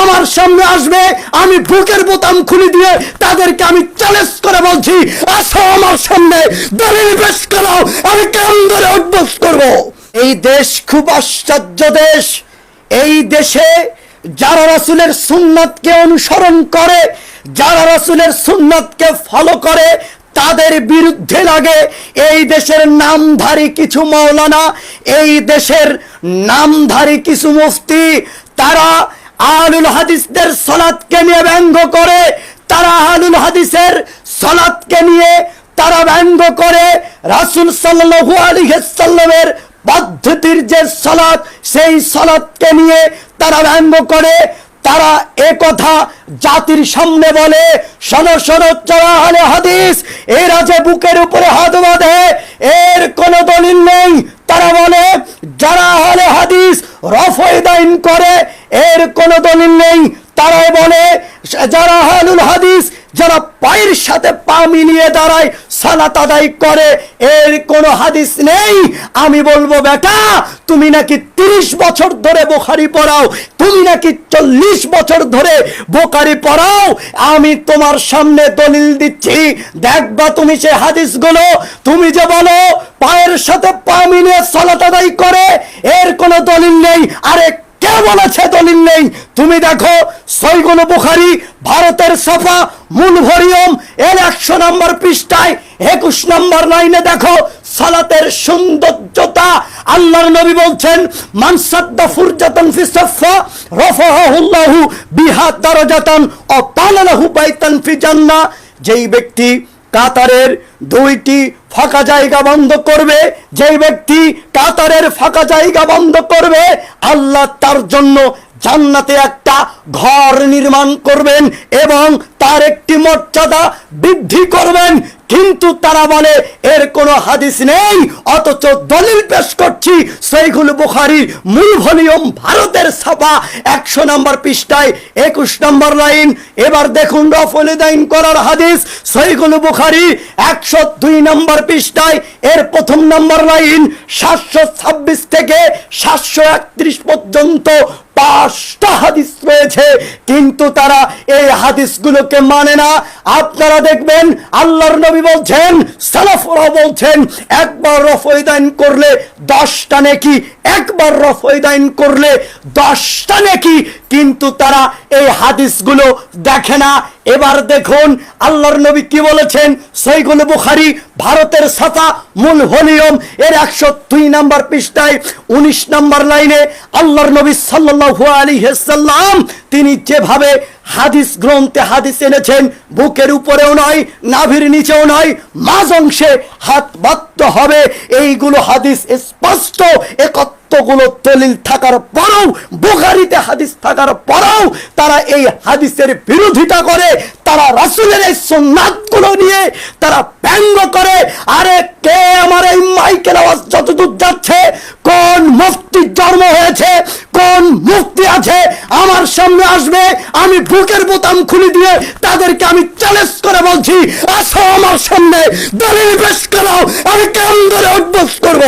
আমার সামনে আসবে, আমি বুকের বোতাম খুলে দিয়ে তাদেরকে আমি চ্যালেঞ্জ করে বলছি, আসো আমার সামনে দলিল পেশ করো আমি কেমন ধরে অভ্যাস করব? এই দেশ খুব আশ্চর্য দেশ। এই দেশে যারা রাসুলের সুন্নাতকে অনুসরণ করে, যারা রাসুলের সুন্নাতকে ফলো করে, তাদের বিরুদ্ধে লাগে। এই দেশের নামধারী কিছু মৌলানা এই দেশের নামধারী কিছু মুফতি, তারা আলুল হাদিসদের সলাৎকে নিয়ে ব্যঙ্গ করে, তারা আলুল হাদিসের সলাৎকে নিয়ে তারা ব্যঙ্গ করে, রাসুল সাল্লাল্লাহু আলাইহি সাল্লামের পদ্ধতির যে সলাৎ, সেই সলাৎকে নিয়ে তারা ব্যঙ্গ করে, তারা এ কথা জাতির সামনে বলে হাদিস, এরা যে বুকের উপরে হাত বাঁধে, এর কোনো দলিল নেই। তারা বলে, যারা হলে হাদিস রফয়দাইন করে এর কোনো দলিল নেই। তারাই বলে, যারা হালুল হাদিস, যারা পায়ের সাথে পা মিলিয়ে দাঁড়ায়, সালাত আদায় করে, এর কোনো হাদিস নেই। আমি বলব, বেটা, তুমি নাকি তিরিশ বছর ধরে বোখারি পড়াও, তুমি নাকি চল্লিশ বছর ধরে বোকারি পড়াও, আমি তোমার সামনে দলিল দিচ্ছি। দেখবা তুমি সে হাদিসগুলো। তুমি যে বলো, পায়ের সাথে পা মিলিয়ে সালাত আদায় করে, এর কোনো দলিল নেই। আরে কে বলেছে দলিল নেই? তুমি দেখো সৈগুল বুখারি, ভারতের সাফা মূল ভরিয়ম এর একশো নম্বর পৃষ্ঠায়, একুশ নম্বর লাইনে দেখো, সালাতের সৌন্দর্যতা, আল্লাহর নবী বলছেন মানসাদ্দা ফুরজাতান ফি সাফা রাফাহুল্লাহু বিহা দারাজাতান, ও তালালাহু বাইতান ফি জান্নাহ। যেই ব্যক্তি কাতারের দুইটি ফাঁকা জায়গা বন্ধ করবে। যেই ব্যক্তি কাতারের ফাঁকা জায়গা বন্ধ করবে, আল্লাহ তার জন্য জান্নাতে একটা ঘর নির্মাণ করবেন এবং তার একটি মর্যাদা বৃদ্ধি করবেন। কিন্তু তারা বলে, এর কোনো হাদিস নেই, অথচ দলিল পেশ করছি সৈগুল বুখারির মূল ভলিউম ভারতের ছাপা একশো নম্বর পৃষ্ঠায়, একুশ নম্বর লাইন। এবার দেখুন রফলিদাইন করার হাদিস সৈগুল বুখারি একশো দুই নম্বর পৃষ্ঠায়, এর প্রথম নম্বর লাইন সাতশো ছাব্বিশ থেকে সাতশো একত্রিশ পর্যন্ত পাঁচটা হাদিস রয়েছে কিন্তু তারা এই হাদিসগুলোকে মানে না। আপনারা দেখবেন, আল্লাহর নবী বলছেন, সালাফরা বলছেন, একবার রফয়দান করলে দশটা নেকি, একবার রফয়দান করলে দশটা নেকি কিন্তু তারা এই হাদিসগুলো দেখে না। এবার দেখুন, আল্লাহর নবী কি বলেছেন? সৈগুল বুখারি, ভারতের সাথা মূল ভলিউম এর একশো দুই নম্বর পৃষ্ঠায়, উনিশ নম্বর লাইনে আল্লাহর নবী সাল্লাল্লাহু আলাইহি সাল্লাম, তিনি যেভাবে হাদিস গ্রন্থে হাদিস এনেছেন, বুকের উপরেও নয়, নাভির নিচেও নয়, মাঝ অংশে হাত বাত্ত হবে। এইগুলো হাদিস স্পষ্ট একত্রগুলো দলিল থাকার পরেও, বুখারিতে হাদিস থাকার পরেও তারা এই হাদিসের বিরোধিতা করে, তারা রাসুলের এই সোনাতগুলো নিয়ে তারা ব্যঙ্গ করে, আরে কে আমার এই মাইকের আওয়াজ যতদূর যাচ্ছে, কোন মুফতির জন্ম হয়েছে, কোন মুক্তি আছে, আমার সামনে আসবে, আমি বুকের বোতাম খুলে দিয়ে তাদেরকে আমি চ্যালেঞ্জ করে বলছি, আসো আমার সামনে, দলিল পেশ করো আমি কেমন ধরে অভ্যস্ত করব।